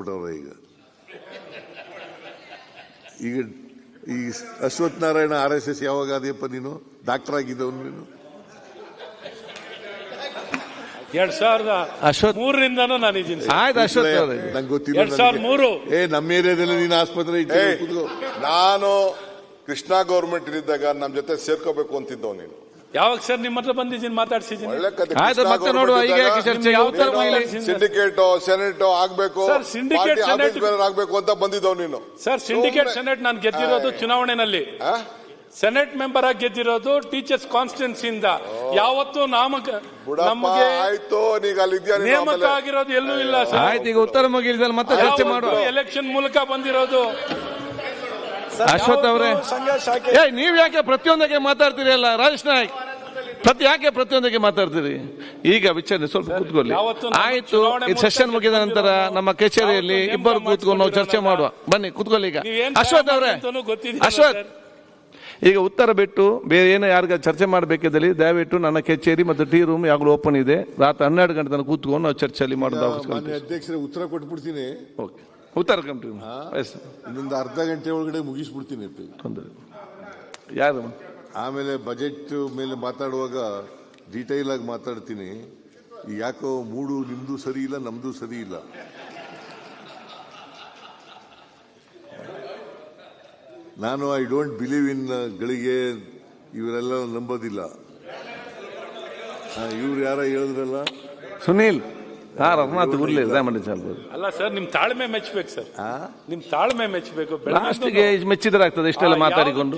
ಆಗ್ಬಿಟ್ಟವ್ರೆ ಈಗ. ಈಗ ಈ Ashwath Narayana R S S ಯಾವಾಗ ಆದಿಯಪ್ಪ ನೀನು? ಡಾಕ್ಟರ್ ಆಗಿದ್ದವನು ನೀನು? ಎರಡ್ ಸಾವಿರದ ಅಶ್ವಥ್- ಮೂರರಿಂದನೂ ನಾನು ಇದ್ದೀನಿ. ಆಯ್ತು ಅಶ್ವಥ್ ನಂಗೆ ಗೊತ್ತಿಲ್ಲ ಎರಡ್ ಸಾವಿರದ ಮೂರು. ಏ ನಮ್ಮ ಏರಿಯಾದಲ್ಲಿ ನೀನು ಆಸ್ಪತ್ರೆ ಇಟ್ಟು ನಾನು ಕೃಷ್ಣ ಗೌರ್ಮೆಂಟ್ ಇದ್ದಾಗ ನಮ್ಮ ಜೊತೆ ಸೇರ್ಕೋಬೇಕು ಅಂತಿದ್ದವ್ ನೀನು. ಯಾವಾಗ ಸರ್ ನಿಮ್ಮ ಹತ್ರ ಬಂದಿದ್ದೀನಿ ಮಾತಾಡ್ಸಿದ್ದೀನಿ? ಒಳ್ಳೆ ಕತೆ ಆಯ್ತು ಮತ್ತೆ ನೋಡುವ ಈಗ ಯಾಕೆ ಚರ್ಚೆಗೆ ಉತ್ತರ ಮಹಿಳೆ ಸಿಂಡಿಕೇಟ್ ಸೆನೆಟ್ ಆಗ್ಬೇಕು ಸರ್, syndicate, Senate- ಬೇರೆ ಆಗ್ಬೇಕು ಅಂತ ಬಂದಿದ್ದವ್ ನೀನು. ಸರ್ ಸಿಂಡಿಕೇಟ್ ಸೆನೆಟ್ ನಾನು ಗೆದ್ದಿರೋದು ಚುನಾವಣೆನಲ್ಲಿ. ಆ? ಸೆನೆಟ್ ಮೆಂಬರ್ ಆಗಿ ಗೆದ್ದಿರೋದು ಟೀಚರ್ಸ್ ಕಾನ್ಸ್ಟಿಟ್ಯೂನ್ಸಿಯಿಂದ ಯಾವತ್ತೂ ನಾಮಕ ಬುಡಪ್ಪ ನಮಗೆ ಆಯ್ತು ನೀಗ ಅಲ್ಲಿ ಇದ್ಯಾ ನೀನು ನೇಮಕ ಆಮೇಲೆ. ಆಗಿರೋದು ಎಲ್ಲೂ ಇಲ್ಲ ಸರ್. ಆಯ್ತು ಈಗ ಉತ್ತರ ಮುಗಿಲಿದಲ್ಲಿ ಮತ್ತೆ ಚರ್ಚೆ ಮಾಡೋ ಎಲೆಕ್ಷನ್ ಮೂಲಕ ಬಂದಿರೋದು. ಅಶ್ವಥ್ ಅವರೇ? ಏ ನೀವ್ ಯಾಕೆ ಪ್ರತಿಯೊಂದಕ್ಕೆ ಮಾತಾಡ್ತೀರಿ ಅಲ್ಲ ರಾಜೇಶ್ ನಾಯ್ಕ್ ಪ್ರತಿ ಯಾಕೆ ಪ್ರತಿಯೊಂದಕ್ಕೆ ಮಾತಾಡ್ತೀರಿ? ಈಗ ವಿಚಾರಣೆ ಸ್ವಲ್ಪ ಕೂತ್ಕೊಳ್ಳಿ. ಆಯ್ತು ಈ ಸೆಷನ್ ಮುಗಿದ ನಂತರ ನಮ್ಮ ಕಚೇರಿಯಲ್ಲಿ ಇಬ್ಬರು ಕೂತ್ಕೊಂಡು ನಾವು ಚರ್ಚೆ ಮಾಡುವ. ಬನ್ನಿ ಕೂತ್ಕೊಳ್ಳಿ ಈಗ. ಅಶ್ವಥ್ ಅವರೇ ಅಶ್ವಥ್. ಈಗ ಉತ್ತರ ಬಿಟ್ಟು ಬೇರೆ ಏನು ಯಾರಿಗ ಚರ್ಚೆ ಮಾಡಬೇಕಿದ್ದಲ್ಲಿ ದಯವಿಟ್ಟು ನನ್ನ ಕಚೇರಿ ಮತ್ತು ಟೀ ರೂಮ್ ಯಾವಾಗಲೂ ಓಪನ್ ಇದೆ. ರಾತ್ರಿ ಹನ್ನೆರಡು ಗಂಟೆ ತನಕ ಕೂತ್ಕೊಂಡು ನಾವು ಚರ್ಚೆಯಲ್ಲಿ ಮಾಡೋದು ಅಧ್ಯಕ್ಷರೇ ಉತ್ತರ ಕೊಟ್ಬಿಡ್ತೀನಿ. ಓಕೆ ಉತ್ತರ ಕಂಟ್ರಿ ಇನ್ನೊಂದು ಅರ್ಧ ಗಂಟೆ ಒಳಗಡೆ ಮುಗಿಸ್ಬಿಡ್ತೀನಿ. ತೊಂದರೆ ಯಾರು? ಆಮೇಲೆ ಬಜೆಟ್ ಮೇಲೆ ಮಾತಾಡುವಾಗ ಡೀಟೈಲ್ ಆಗಿ ಮಾತಾಡ್ತೀನಿ. ಯಾಕೋ ಮೂಡು ನಿಮ್ದು ಸರಿ ಇಲ್ಲ ನಮ್ದು ಸರಿ ಇಲ್ಲ. ನಾನು ಐ ಡೋಂಟ್ ಬಿಲೀವ್ ಇನ್ ಗಳಿಗೆ ಇವರೆಲ್ಲ ನಂಬೋದಿಲ್ಲ. ಇವ್ರು ಯಾರ ಹೇಳಿದ್ರಲ್ಲ? ಸುನೀಲ್. ಹಾ ರಘುನಾಥ್ ಗುರ್ಲಿ ದಯಮಾಡಿ ಚಾಲ್ಬೋದು. ಅಲ್ಲ ಸರ್ ನಿಮ್ ತಾಳ್ಮೆ ಮೆಚ್ಚಬೇಕು ಸರ್. ಆ? ನಿಮ್ ತಾಳ್ಮೆ ಮೆಚ್ಚಬೇಕು ಲಾಸ್ಟ್ಗೆ ಮೆಚ್ಚಿದ್ರೆ ಆಗ್ತದೆ ಇಷ್ಟೆಲ್ಲ ಆ, ಮಾತಾಡಿಕೊಂಡು?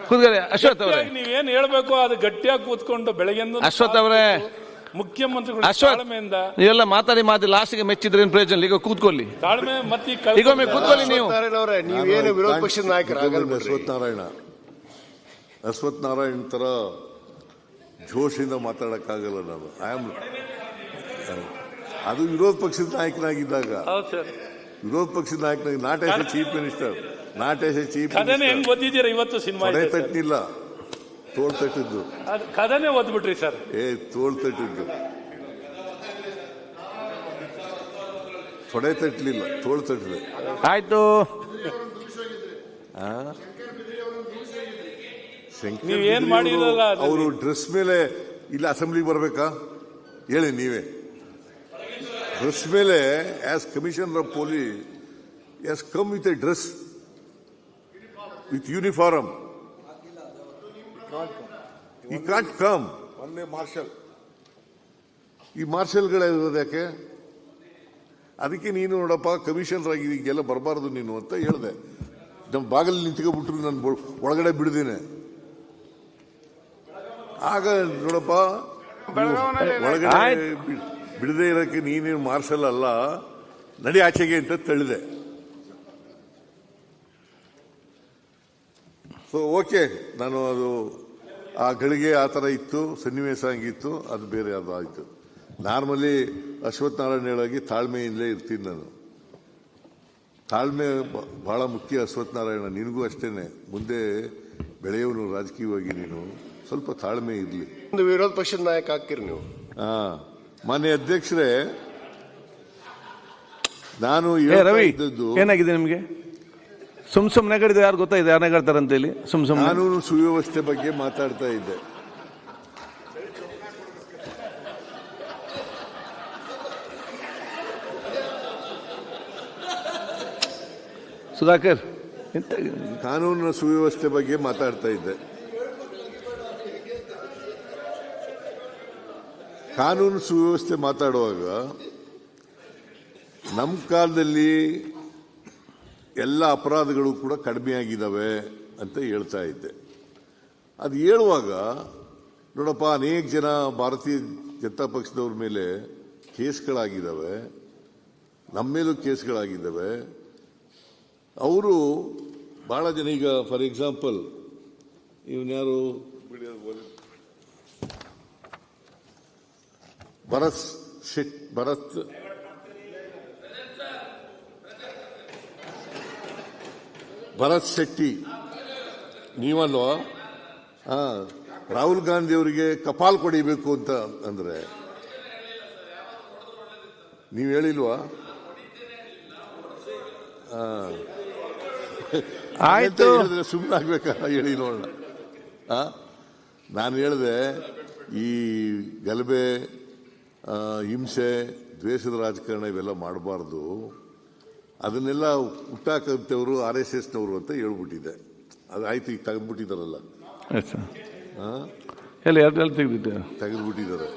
ಕೂತ್ಕೊಳ್ಳಿ ಅಶ್ವಥ್ ಅವರೇ. ನೀವೇನ್ ಹೇಳ್ಬೇಕು ಅದು ಗಟ್ಟಿಯಾಗಿ ಕೂತ್ಕೊಂಡು ಬೆಳಗ್ಗೆ ಅಶ್ವಥ್ ಅವರೇ. ಮುಖ್ಯಮಂತ್ರಿಗಳು ಅಶ್ವಥ್ ತಾಳ್ಮೆಯಿಂದ. ನೀವೆಲ್ಲ ಮಾತಾಡಿ ಮಾತಿ ಲಾಸ್ಟ್ಗೆ ಮೆಚ್ಚಿದ್ರೆ ಏನು ಪ್ರಯೋಜನ ಇಲ್ಲ. ಈಗ ಕೂತ್ಕೊಳ್ಳಿ. ತಾಳ್ಮೆ ಮತ್ತೆ ಈ ಈಗ ಒಮ್ಮೆ ಕೂತ್ಕೊಳ್ಳಿ ನೀವು. ಅವರೇ ನೀವೇನು ವಿರೋಧ ಪಕ್ಷದ ನಾಯಕರಾಗಲ್ಲ ಅಶ್ವಥ್ ನಾರಾಯಣ ಅಶ್ವಥ್ ನಾರಾಯಣ್ ತರ ಜೋಶಿಂದ ಮಾತಾಡಕ್ಕಾಗಲ್ಲ ನಾನು. ಐ ಆಮ್ ಅದು ವಿರೋಧ ಪಕ್ಷದ ನಾಯಕನಾಗಿದ್ದಾಗ. ಹೌದು ಸರ್. ವಿರೋಧ ಪಕ್ಷದ ನಾಯಕನಾಗಿ not as a chief minister not as a chief ಕಥನೆ ಹೆಂಗ್ ಓದಿದ್ದೀರಾ ಇವತ್ತು ಸಿನಿಮಾ ತೊಡೆ ತಟ್ಟಿಲ್ಲ. ತೋಳ್ ತಟ್ಟಿದ್ದು. ಅದು ಕಥನೆ ಓದ್ಬಿಟ್ರಿ ಸರ್. ಏ ತೋಳ್ ತಟ್ಟಿದ್ದು. ತೊಡೆ ತಟ್ಟಲಿಲ್ಲ ತೋಳ್ ತಟ್ಟಿದೆ ಆಯ್ತು. ನೀವ್ ಏನ್ ಮಾಡಿರಲ್ಲ ಅದ್ರಲ್ಲಿ. ಅವರು ಡ್ರೆಸ್ ಮೇಲೆ ಇಲ್ಲ ಅಸೆಂಬ್ಲಿಗೆ ಬರಬೇಕಾ? ಹೇಳಿ ನೀವೇ. ಡ್ರೆಸ್ ಮೇಲೆ as commissioner of police as come with a dress with uniform ಈ ಕಾಂಟ್ ಕಮ್ ಮೊನ್ನೆ ಮಾರ್ಷಲ್ ಈ ಮಾರ್ಷಲ್ಗಳಿರೋದು ಯಾಕೆ? ಅದಕ್ಕೆ ನೀನು ನೋಡಪ್ಪ ಕಮಿಷನರ್ ಆಗಿ ಈಗೆಲ್ಲ ಬರಬಾರ್ದು ನೀನು ಅಂತ ಹೇಳಿದೆ. ನಮ್ಮ ಬಾಗಿಲು ನಿಂತ್ಕೊಬಿಟ್ರು ನಾನು ಒಳಗಡೆ ಬಿಡ್ದೇನೆ. ಆಗ ನೋಡಪ್ಪ ಒಳಗಡೆ ಬಿಡದೆ ಇರೋಕ್ಕೆ ನೀನೇನು ಮಾರ್ಷಲ್ ಅಲ್ಲ ನಡಿ ಆಚೆಗೆ ಅಂತ ತಳ್ಳಿದೆ. ಸೊ ಓಕೆ ನಾನು ಅದು ಆ ಗಳಿಗೆ ಆ ಥರ ಇತ್ತು ಸನ್ನಿವೇಶ ಹಂಗಿತ್ತು ಅದು ಬೇರೆ ಅದು ಆಯಿತು. ನಾರ್ಮಲಿ ಅಶ್ವಥ್ ನಾರಾಯಣ ಹೇಳಾಗಿ ತಾಳ್ಮೆಯಿಂದಲೇ ಇರ್ತೀನಿ ನಾನು. ತಾಳ್ಮೆ ಬಹಳ ಮುಖ್ಯ ಅಶ್ವಥ್ ನಾರಾಯಣ ನಿನಗೂ ಅಷ್ಟೇ ಮುಂದೆ ಬೆಳೆಯವನು ರಾಜಕೀಯವಾಗಿ ನೀನು. ಸ್ವಲ್ಪ ತಾಳ್ಮೆ ಇರಲಿ. ಒಂದು ವಿರೋಧ ಪಕ್ಷದ ನಾಯಕ ಆಗ್ತೀರಿ ನೀವು. ಹಾ. ಮಾನ್ಯ ಅಧ್ಯಕ್ಷರೇ ನಾನು ರವಿ ಇದ್ದದ್ದು ಏನಾಗಿದೆ ನಿಮಗೆ? ಸುಮ್ ಸುಮ್ ನಗಡಿದ್ರೆ ಯಾರು ಗೊತ್ತಾಯ್ತು ಯಾರು ನಗಾಡ್ತಾರಂತ ಅಂತ ಹೇಳಿ ಸುಮ್ ಸುಮ್ ಕಾನೂನು ಸುವ್ಯವಸ್ಥೆ ಬಗ್ಗೆ ಮಾತಾಡ್ತಾ ಇದ್ದೆ. ಸುಧಾಕರ್ ಎಂತ ಕಾನೂನಿನ ಸುವ್ಯವಸ್ಥೆ ಬಗ್ಗೆ ಮಾತಾಡ್ತಾ ಇದ್ದೆ. ಕಾನೂನು ಸುವ್ಯವಸ್ಥೆ ಮಾತಾಡುವಾಗ ನಮ್ಮ ಕಾಲದಲ್ಲಿ ಎಲ್ಲ ಅಪರಾಧಗಳು ಕೂಡ ಕಡಿಮೆಯಾಗಿದ್ದಾವೆ ಅಂತ ಹೇಳ್ತಾ ಇದ್ದೆ. ಅದು ಹೇಳುವಾಗ, ನೋಡಪ್ಪ, ಅನೇಕ ಜನ ಭಾರತೀಯ ಜನತಾ ಪಕ್ಷದವ್ರ ಮೇಲೆ ಕೇಸ್ಗಳಾಗಿದ್ದಾವೆ ನಮ್ಮ ಮೇಲೂ ಕೇಸ್ಗಳಾಗಿದ್ದಾವೆ. ಅವರು ಬಹಳ ಜನ ಈಗ ಫಾರ್ ಎಕ್ಸಾಂಪಲ್ ಇವನ್ಯಾರು? ಭರತ್ ಶೆಟ್ ಭರತ್ ಭರತ್ ಶೆಟ್ಟಿ. ನೀವಲ್ವಾ? ಹಾ ರಾಹುಲ್ ಗಾಂಧಿ ಅವರಿಗೆ ಕಪಾಲ್ ಕೊಡಿಬೇಕು ಅಂತ ಅಂದ್ರೆ. ನೀವು ಹೇಳಿಲ್ವಾ? ಆಯ್ತು. ಸುಮ್ಮನೆ ಆಗ್ಬೇಕಾ ಹೇಳಿ ನೋಡೋಣ. ಆ? ನಾನು ಹೇಳಿದೆ ಈ ಗಲಭೆ ಹಿಂಸೆ ದ್ವೇಷದ ರಾಜಕಾರಣ ಇವೆಲ್ಲ ಮಾಡಬಾರ್ದು. ಅದನ್ನೆಲ್ಲ ಹುಟ್ಟಾಕಂತವರು ಆರ್ ಎಸ್ ಎಸ್ನವರು ಅಂತ ಹೇಳ್ಬಿಟ್ಟಿದೆ. ಅದು ಆಯ್ತು ಈಗ ತೆಗೆದ್ಬಿಟ್ಟಿದಾರಲ್ಲ. ತೆಗೆದ್ಬಿಟ್ಟಿದ್ದಾರೆ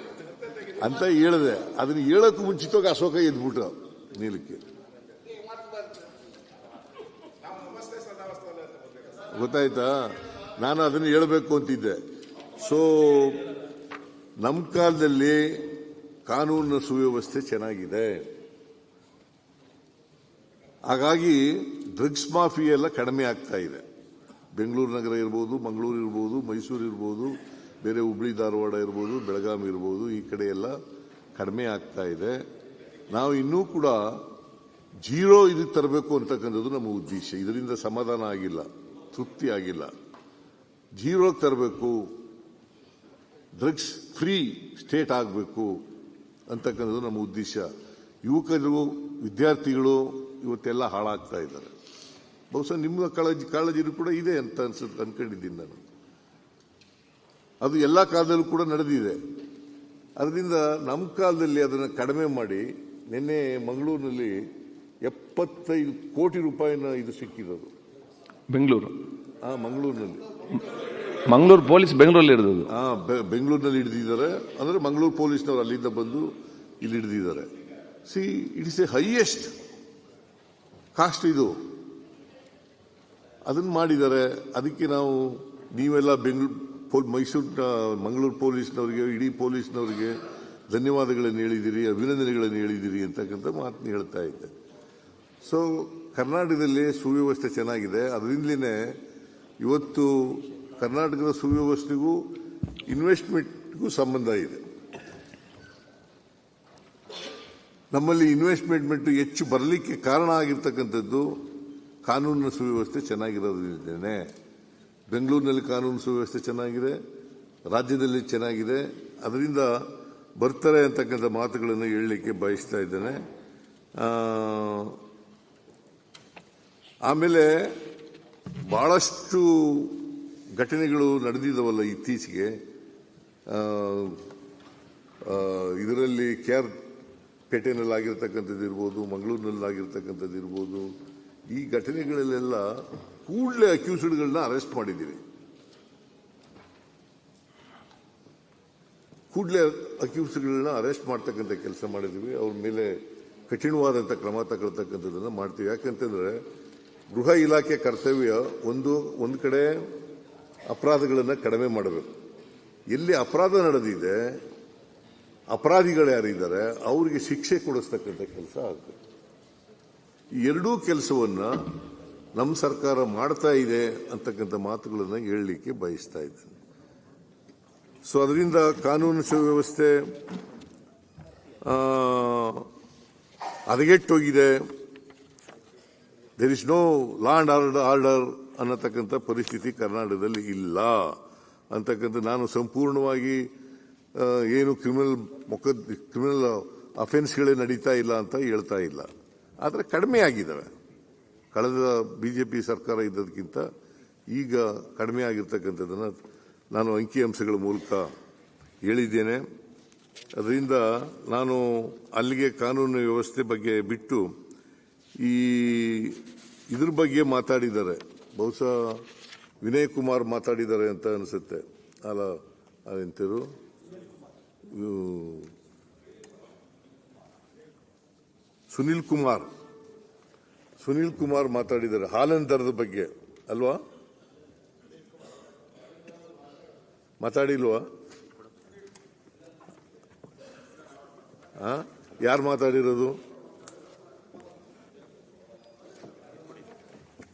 ಅಂತ ಹೇಳಿದೆ. ಅದನ್ನ ಹೇಳಕ್ಕೂ ಮುಂಚಿತವಾಗಿ ಅಶೋಕ ಎದ್ಬಿಟ್ಟ ನೀಲಕ್ಕೆ ಗೊತ್ತಾಯ್ತಾ? ನಾನು ಅದನ್ನು ಹೇಳಬೇಕು ಅಂತಿದ್ದೆ. ಸೊ ನಮ್ಮ ಕಾಲದಲ್ಲಿ ಕಾನೂನಿನ ಸುವ್ಯವಸ್ಥೆ ಚೆನ್ನಾಗಿದೆ. ಹಾಗಾಗಿ ಡ್ರಗ್ಸ್ ಮಾಫಿ ಎಲ್ಲ ಕಡಿಮೆ ಆಗ್ತಾ ಇದೆ. ಬೆಂಗಳೂರು ನಗರ ಇರ್ಬೋದು, ಮಂಗಳೂರು ಇರ್ಬೋದು, ಮೈಸೂರು ಇರ್ಬೋದು, ಬೇರೆ ಹುಬ್ಳಿ, ಧಾರವಾಡ ಇರ್ಬೋದು ಬೆಳಗಾವಿ ಇರ್ಬೋದು, ಈ ಕಡೆ ಎಲ್ಲ ಕಡಿಮೆ ಆಗ್ತಾ ಇದೆ. ನಾವು ಇನ್ನೂ ಕೂಡ ಜೀರೋ ಇದಕ್ಕೆ ತರಬೇಕು ಅಂತಕ್ಕಂಥದ್ದು ನಮ್ಮ ಉದ್ದೇಶ. ಇದರಿಂದ ಸಮಾಧಾನ ಆಗಿಲ್ಲ, ತೃಪ್ತಿ ಆಗಿಲ್ಲ. ಜೀರೋಗೆ ತರಬೇಕು, ಡ್ರಗ್ಸ್ ಫ್ರೀ ಸ್ಟೇಟ್ ಆಗಬೇಕು. ಅಂತಕ್ಕಂಥದ್ದು ನಮ್ಮ ಉದ್ದೇಶ. ಯುವಕರು ವಿದ್ಯಾರ್ಥಿಗಳು ಇವತ್ತೆಲ್ಲ ಹಾಳಾಗ್ತಾ ಇದ್ದಾರೆ. ಬಹುಶಃ ನಿಮ್ಮ ಕಾಳಜಿ ಕಾಳಜಿನೂ ಕೂಡ ಇದೆ ಅಂತ ಅನ್ಸುತ್ತೆ ಅನ್ಕೊಂಡಿದ್ದೀನಿ ನಾನು. ಅದು ಎಲ್ಲ ಕಾಲದಲ್ಲೂ ಕೂಡ ನಡೆದಿದೆ. ಅದರಿಂದ ನಮ್ಮ ಕಾಲದಲ್ಲಿ ಅದನ್ನು ಕಡಿಮೆ ಮಾಡಿ ನಿನ್ನೆ ಮಂಗಳೂರಿನಲ್ಲಿ ಎಪ್ಪತ್ತೈದು ಕೋಟಿ ರೂಪಾಯಿನ ಇದು ಸಿಕ್ಕಿರೋದು. ಬೆಂಗಳೂರು. ಆ ಮಂಗಳೂರಿನಲ್ಲಿ. ಮಂಗಳೂರು ಪೊಲೀಸ್ ಬೆಂಗಳೂರಲ್ಲಿ ಹಿಡಿದದು ಬೆಂಗಳೂರಿನಲ್ಲಿ ಹಿಡಿದಿದ್ದಾರೆ. ಅಂದರೆ ಮಂಗಳೂರು ಪೊಲೀಸ್ನವರು ಅಲ್ಲಿಂದ ಬಂದು ಇಲ್ಲಿ ಹಿಡಿದಿದ್ದಾರೆ. See it is a highest cost ಇದು. ಅದನ್ನ ಮಾಡಿದ್ದಾರೆ. ಅದಕ್ಕೆ ನಾವು, ನೀವೆಲ್ಲ ಬೆಂಗಳೂರು ಮೈಸೂರು ಮಂಗಳೂರು ಪೊಲೀಸ್ನವರಿಗೆ, ಇಡೀ ಪೊಲೀಸ್ನವರಿಗೆ ಧನ್ಯವಾದಗಳನ್ನು ಹೇಳಿದಿರಿ, ಅಭಿನಂದನೆಗಳನ್ನು ಹೇಳಿದಿರಿ ಅಂತಕ್ಕಂಥ ಮಾತನ್ನ ಹೇಳ್ತಾ ಇದ್ದೆ. ಸೊ ಕರ್ನಾಟಕದಲ್ಲಿ ಸುವ್ಯವಸ್ಥೆ ಚೆನ್ನಾಗಿದೆ. ಅದರಿಂದಲೇ ಇವತ್ತು ಕರ್ನಾಟಕದ ಸುವ್ಯವಸ್ಥೆಗೂ ಇನ್ವೆಸ್ಟ್ಮೆಂಟ್ಗೂ ಸಂಬಂಧ ಇದೆ. ನಮ್ಮಲ್ಲಿ ಇನ್ವೆಸ್ಟ್ಮೆಂಟ್ ಹೆಚ್ಚು ಬರಲಿಕ್ಕೆ ಕಾರಣ ಆಗಿರ್ತಕ್ಕಂಥದ್ದು ಕಾನೂನಿನ ಸುವ್ಯವಸ್ಥೆ ಚೆನ್ನಾಗಿರೋದ್ರಿಂದನೇ. ಬೆಂಗಳೂರಿನಲ್ಲಿ ಕಾನೂನು ಸುವ್ಯವಸ್ಥೆ ಚೆನ್ನಾಗಿದೆ, ರಾಜ್ಯದಲ್ಲಿ ಚೆನ್ನಾಗಿದೆ. ಅದರಿಂದ ಬರ್ತಾರೆ ಅಂತಕ್ಕಂಥ ಮಾತುಗಳನ್ನು ಹೇಳಲಿಕ್ಕೆ ಬಯಸ್ತಾ ಇದ್ದೇನೆ. ಆಮೇಲೆ ಬಹಳಷ್ಟು ಘಟನೆಗಳು ನಡೆದಿದ್ದಾವಲ್ಲ ಇತ್ತೀಚೆಗೆ ಇದರಲ್ಲಿ ಕೆ ಆರ್ ಪೇಟೆನಲ್ಲಿ ಇರ್ಬೋದು ಮಂಗಳೂರಿನಲ್ಲಿ ಇರ್ಬೋದು ಈ ಘಟನೆಗಳಲ್ಲೆಲ್ಲ ಕೂಡಲೇ ಅಕ್ಯೂಸ್ಡ್ಗಳನ್ನ ಅರೆಸ್ಟ್ ಮಾಡಿದ್ದೀವಿ. ಕೂಡಲೇ ಅಕ್ಯೂಸ್ಡ್ಗಳನ್ನ ಅರೆಸ್ಟ್ ಮಾಡ್ತಕ್ಕಂಥ ಕೆಲಸ ಮಾಡಿದ್ದೀವಿ. ಅವ್ರ ಮೇಲೆ ಕಠಿಣವಾದಂಥ ಕ್ರಮ ತಗೊಳ್ತಕ್ಕಂಥದ್ದನ್ನು ಮಾಡ್ತೀವಿ. ಯಾಕಂತಂದರೆ ಗೃಹ ಇಲಾಖೆ ಕರ್ತವ್ಯ ಒಂದು ಒಂದು ಕಡೆ ಅಪರಾಧಗಳನ್ನು ಕಡಿಮೆ ಮಾಡಬೇಕು. ಎಲ್ಲಿ ಅಪರಾಧ ನಡೆದಿದೆ, ಅಪರಾಧಿಗಳು ಯಾರಿದ್ದಾರೆ ಅವರಿಗೆ ಶಿಕ್ಷೆ ಕೊಡಿಸ್ತಕ್ಕಂಥ ಕೆಲಸ ಆಗಬೇಕು. ಈ ಎರಡೂ ಕೆಲಸವನ್ನು ನಮ್ಮ ಸರ್ಕಾರ ಮಾಡ್ತಾ ಇದೆ ಅಂತಕ್ಕಂಥ ಮಾತುಗಳನ್ನು ಹೇಳಲಿಕ್ಕೆ ಬಯಸ್ತಾ ಇದ್ದೇನೆ. ಸೊ, ಅದರಿಂದ ಕಾನೂನು ಸುವ್ಯವಸ್ಥೆ ಅದಗೆಟ್ಟೋಗಿದೆ ಹದಗೆಟ್ಟೋಗಿದೆ. There is no law order ಅನ್ನತಕ್ಕಂಥ ಪರಿಸ್ಥಿತಿ ಕರ್ನಾಟಕದಲ್ಲಿ ಇಲ್ಲ. ಅಂತಕ್ಕಂಥ ನಾನು ಸಂಪೂರ್ಣವಾಗಿ ಏನು ಕ್ರಿಮಿನಲ್ ಮೊಕದ್, ಕ್ರಿಮಿನಲ್ ಅಫೆನ್ಸ್ಗಳೇ ನಡೀತಾ ಇಲ್ಲ ಅಂತ ಹೇಳ್ತಾ ಇಲ್ಲ. ಆದರೆ ಕಡಿಮೆ ಆಗಿದ್ದಾವೆ. ಕಳೆದ ಬಿಜೆಪಿ ಸರ್ಕಾರ ಇದ್ದದಕ್ಕಿಂತ ಈಗ ಕಡಿಮೆ ಆಗಿರ್ತಕ್ಕಂಥದ್ದನ್ನು ನಾನು ಅಂಕಿಅಂಶಗಳ ಮೂಲಕ ಹೇಳಿದ್ದೇನೆ. ಅದರಿಂದ ನಾನು ಅಲ್ಲಿಗೆ ಕಾನೂನು ವ್ಯವಸ್ಥೆ ಬಗ್ಗೆ ಬಿಟ್ಟು ಈ ಇದ್ರ ಬಗ್ಗೆ ಮಾತಾಡಿದ್ದಾರೆ. ಬಹುಶಃ ವಿನಯ್ ಕುಮಾರ್ ಮಾತಾಡಿದ್ದಾರೆ ಅಂತ ಅನಿಸುತ್ತೆ. ಅಲ್ಲ, ಅದಂತರು? ಸುನಿಲ್ ಕುಮಾರ್. ಸುನಿಲ್ ಕುಮಾರ್ ಮಾತಾಡಿದ್ದಾರೆ ಹಾಲಿನ ದರದ ಬಗ್ಗೆ. ಅಲ್ವಾ? ಮಾತಾಡಿಲ್ವಾ ಯಾರು ಮಾತಾಡಿರೋದು?